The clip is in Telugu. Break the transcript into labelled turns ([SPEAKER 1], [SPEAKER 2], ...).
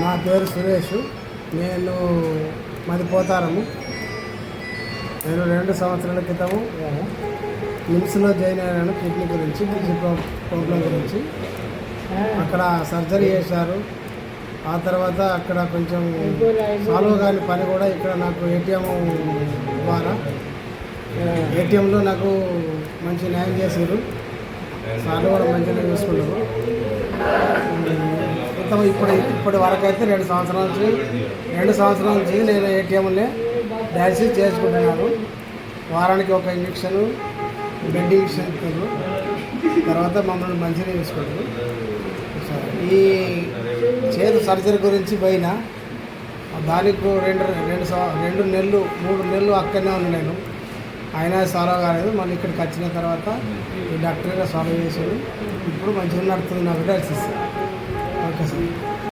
[SPEAKER 1] నా పేరు సురేష్. నేను మాది పోతారము. నేను రెండు సంవత్సరాల క్రితము నిమ్స్లో జాయిన్ అయ్యాను కిడ్నీ గురించి కిడ్నీ ప్రాబ్లం గురించి. అక్కడ సర్జరీ చేశారు. ఆ తర్వాత అక్కడ కొంచెం సాల్వ్ కాని పని కూడా ఇక్కడ నాకు ఏటీఎం ద్వారా ఏటీఎంలో నాకు మంచి న్యాయం చేశారు సార్లు కూడా మంచిగా చూసుకున్నారు. మొత్తం ఇప్పుడు ఇప్పటి వరకు అయితే రెండు సంవత్సరాల నుంచి రెండు సంవత్సరాల నుంచి నేను ఏటీఎంలే డయాలసిస్ చేసుకుంటున్నాను. వారానికి ఒక ఇంజక్షన్ బెడ్ ఇంజక్షన్ ఇస్తారు. తర్వాత మమ్మల్ని మంచిగా తీసుకుంటారు ఈ చేతి సర్జరీ గురించి పోయినా దానికి రెండు రెండు రెండు నెలలు మూడు నెలలు అక్కడనే ఉన్నాను నేను. అయినా సాల్వ్ కాలేదు. మళ్ళీ ఇక్కడికి వచ్చిన తర్వాత ఈ డాక్టర్ సాల్వ్ చేశాడు. ఇప్పుడు మంచిగా నడుతుంది నాకు డయాలసిస్ 네.